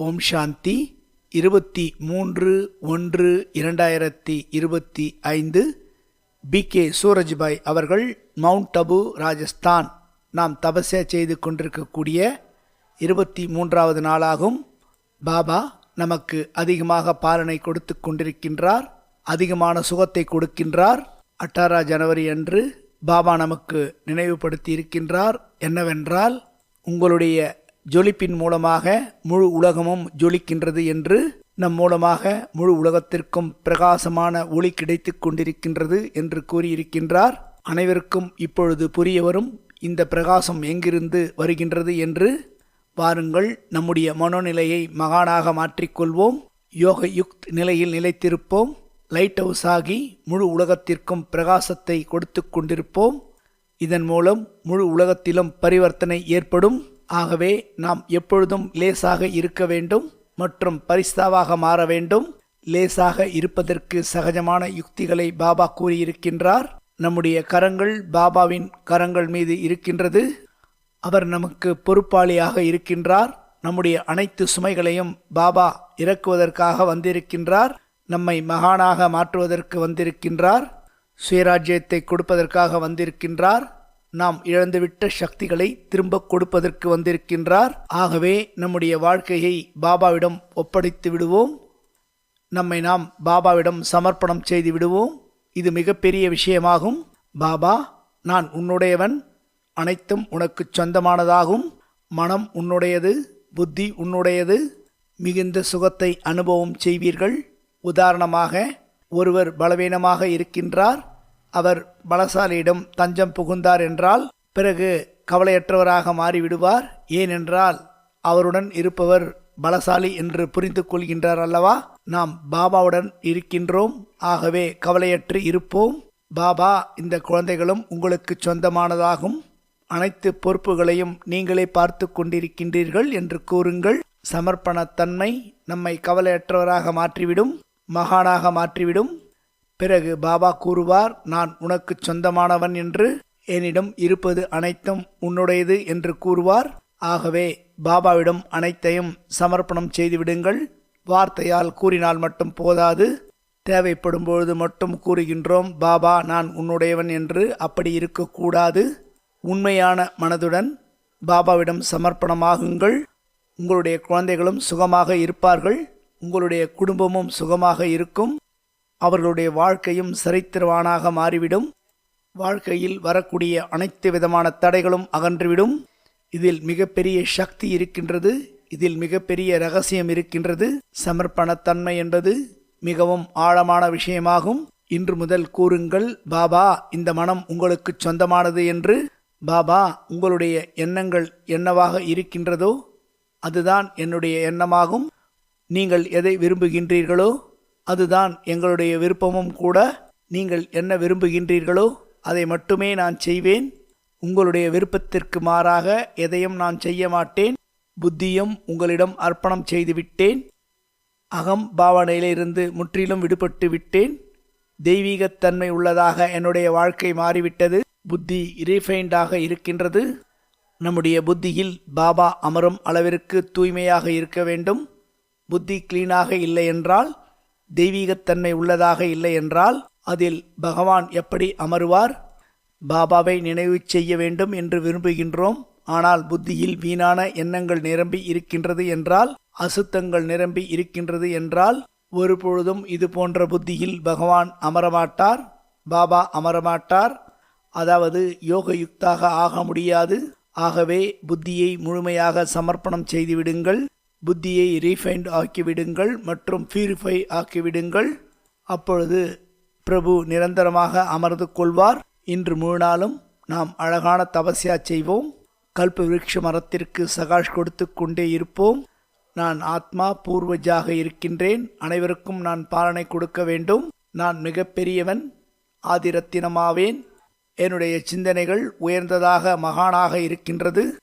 ஓம் சாந்தி. இருபத்தி மூன்று ஒன்று இரண்டாயிரத்தி இருபத்தி ஐந்து. பி கே சூரஜ்பாய் அவர்கள் மவுண்ட் அபு ராஜஸ்தான். நாம் தபசே செய்து கொண்டிருக்கக்கூடிய இருபத்தி மூன்றாவது நாளாகும். பாபா நமக்கு அதிகமாக பாலனை கொடுத்து கொண்டிருக்கின்றார். அதிகமான சுகத்தை கொடுக்கின்றார். அட்டாரா ஜனவரி அன்று பாபா நமக்கு நினைவுபடுத்தி இருக்கின்றார். என்னவென்றால் உங்களுடைய ஜொலிப்பின் மூலமாக முழு உலகமும் ஜொலிக்கின்றது என்று நம் மூலமாக முழு உலகத்திற்கும் பிரகாசமான ஒளி கிடைத்து கொண்டிருக்கின்றது என்று கூறியிருக்கின்றார். அனைவருக்கும் இப்பொழுது புரிய வரும் இந்த பிரகாசம் எங்கிருந்து வருகின்றது என்று வாருங்கள். நம்முடைய மனோநிலையை மகானாக மாற்றிக்கொள்வோம். யோக யுக்த் நிலையில் நிலைத்திருப்போம். லைட் ஹவுஸ் ஆகி முழு உலகத்திற்கும் பிரகாசத்தை கொடுத்து கொண்டிருப்போம். இதன் மூலம் முழு உலகத்திலும் பரிவர்த்தனை ஏற்படும். ஆகவே நாம் எப்பொழுதும் லேசாக இருக்க வேண்டும் மற்றும் பரிஸ்தாவாக மாற வேண்டும். லேசாக இருப்பதற்கு சகஜமான யுக்திகளை பாபா கூறியிருக்கின்றார். நம்முடைய கரங்கள் பாபாவின் கரங்கள் மீது இருக்கின்றது. அவர் நமக்கு பொறுப்பாளியாக இருக்கின்றார். நம்முடைய அனைத்து சுமைகளையும் பாபா இறக்குவதற்காக வந்திருக்கின்றார். நம்மை மகானாக மாற்றுவதற்கு வந்திருக்கின்றார். சுயராஜ்யத்தை கொடுப்பதற்காக வந்திருக்கின்றார். நாம் இழந்துவிட்ட சக்திகளை திரும்ப கொடுப்பதற்கு வந்திருக்கின்றார். ஆகவே நம்முடைய வாழ்க்கையை பாபாவிடம் ஒப்படைத்து விடுவோம். நம்மை நாம் பாபாவிடம் சமர்ப்பணம் செய்து விடுவோம். இது மிகப்பெரிய விஷயமாகும். பாபா நான் உன்னுடையவன். அனைத்தும் உனக்கு சொந்தமானதாகும். மனம் உன்னுடையது புத்தி உன்னுடையது. மிகுந்த சுகத்தை அனுபவம் செய்வீர்கள். உதாரணமாக ஒருவர் பலவீனமாக இருக்கின்றார். அவர் பலசாலியிடம் தஞ்சம் புகுந்தார் என்றால் பிறகு கவலையற்றவராக மாறிவிடுவார். ஏனென்றால் அவருடன் இருப்பவர் பலசாலி என்று புரிந்து கொள்கின்றார் அல்லவா? நாம் பாபாவுடன் இருக்கின்றோம். ஆகவே கவலையற்று இருப்போம். பாபா இந்த குழந்தைகளும் உங்களுக்கு சொந்தமானதாகும். அனைத்து பொறுப்புகளையும் நீங்களே பார்த்து கொண்டிருக்கின்றீர்கள் என்று கூறுங்கள். சமர்ப்பணத்தன்மை நம்மை கவலையற்றவராக மாற்றிவிடும் மகானாக மாற்றிவிடும். பிறகு பாபா கூறுவார் நான் உனக்கு சொந்தமானவன் என்று என்னிடம் இருப்பது அனைத்தும் உன்னுடையது என்று கூறுவார். ஆகவே பாபாவிடம் அனைத்தையும் சமர்ப்பணம் செய்துவிடுங்கள். வார்த்தையால் கூறினால் மட்டும் போதாது. தேவைப்படும் பொழுது மட்டும் கூறுகின்றோம் பாபா நான் உன்னுடையவன் என்று அப்படி இருக்கக்கூடாது. உண்மையான மனதுடன் பாபாவிடம் சமர்ப்பணமாகுங்கள். உங்களுடைய குழந்தைகளும் சுகமாக இருப்பார்கள். உங்களுடைய குடும்பமும் சுகமாக இருக்கும். அவர்களுடைய வாழ்க்கையும் சரித்திரவானாக மாறிவிடும். வாழ்க்கையில் வரக்கூடிய அனைத்து விதமான தடைகளும் அகன்றுவிடும். இதில் மிகப்பெரிய சக்தி இருக்கின்றது. இதில் மிகப்பெரிய ரகசியம் இருக்கின்றது. சமர்ப்பணத்தன்மை என்பது மிகவும் ஆழமான விஷயமாகும். இன்று முதல் கூறுங்கள் பாபா இந்த மனம் உங்களுக்கு சொந்தமானது என்று. பாபா உங்களுடைய எண்ணங்கள் என்னவாக இருக்கின்றதோ அதுதான் என்னுடைய எண்ணமாகும். நீங்கள் எதை விரும்புகின்றீர்களோ அதுதான் எங்களுடைய விருப்பமும் கூட. நீங்கள் என்ன விரும்புகின்றீர்களோ அதை மட்டுமே நான் செய்வேன். உங்களுடைய விருப்பத்திற்கு மாறாக எதையும் நான் செய்ய மாட்டேன். புத்தியும் உங்களிடம் அர்ப்பணம் செய்துவிட்டேன் அகம் பாவனையிலிருந்து முற்றிலும் விடுபட்டு விட்டேன். தெய்வீகத்தன்மை உள்ளதாக என்னுடைய வாழ்க்கை மாறிவிட்டது. புத்தி ரீஃபைண்டாக இருக்கின்றது. நம்முடைய புத்தியில் பாபா அமரும் அளவிற்கு தூய்மையாக இருக்க வேண்டும். புத்தி கிளீனாக இல்லை என்றால் தெய்வீகத்தன்மை உள்ளதாக இல்லை என்றால் அதில் பகவான் எப்படி அமருவார்? பாபாவை நினைவு செய்ய வேண்டும் என்று விரும்புகின்றோம். ஆனால் புத்தியில் வீணான எண்ணங்கள் நிரம்பி இருக்கின்றது என்றால் அசுத்தங்கள் நிரம்பி இருக்கின்றது என்றால் ஒரு பொழுதும் இது போன்ற புத்தியில் பகவான் அமரமாட்டார் பாபா அமரமாட்டார். அதாவது யோக யுக்தாக ஆக முடியாது. ஆகவே புத்தியை முழுமையாக சமர்ப்பணம் செய்துவிடுங்கள். புத்தியை ரீஃபைண்ட் ஆக்கிவிடுங்கள் மற்றும் பியூரிஃபை ஆக்கிவிடுங்கள். அப்பொழுது பிரபு நிரந்தரமாக அமர்ந்து கொள்வார். இன்று முழு நாளும் நாம் அழகான தபஸ்யா செய்வோம். கல்ப விருட்ச மரத்திற்கு சகாஷ் கொடுத்து கொண்டே இருப்போம். நான் ஆத்மா பூர்வஜாக இருக்கின்றேன். அனைவருக்கும் நான் பாலனை கொடுக்க வேண்டும். நான் மிகப்பெரியவன் ஆதிரத்தினமாவேன். என்னுடைய சிந்தனைகள் உயர்ந்ததாக மகானாக இருக்கின்றது.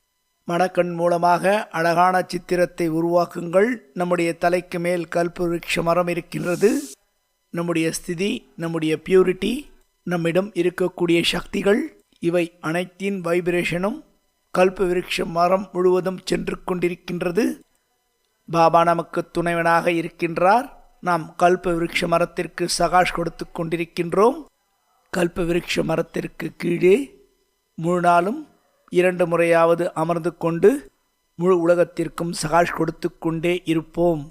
மணக்கண் மூலமாக அழகான சித்திரத்தை உருவாக்குங்கள். நம்முடைய தலைக்கு மேல் கல்பு விருட்ச மரம் இருக்கின்றது. நம்முடைய ஸ்திதி நம்முடைய பியூரிட்டி நம்மிடம் இருக்கக்கூடிய சக்திகள் இவை அனைத்தின் வைப்ரேஷனும் கல்பு விருட்ச மரம் முழுவதும் சென்று கொண்டிருக்கின்றது. பாபா நமக்கு துணைவனாக இருக்கின்றார். நாம் கல்ப விருட்ச மரத்திற்கு சகாஷ் கொடுத்து கொண்டிருக்கின்றோம். கல்ப விருட்ச மரத்திற்கு கீழே முழு நாளும் இரண்டு முறையாவது அமர்ந்து கொண்டு முழு உலகத்திற்கும் சகாஷ் கொடுத்து கொண்டே இருப்போம்.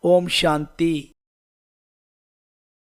ஓம் சாந்தி.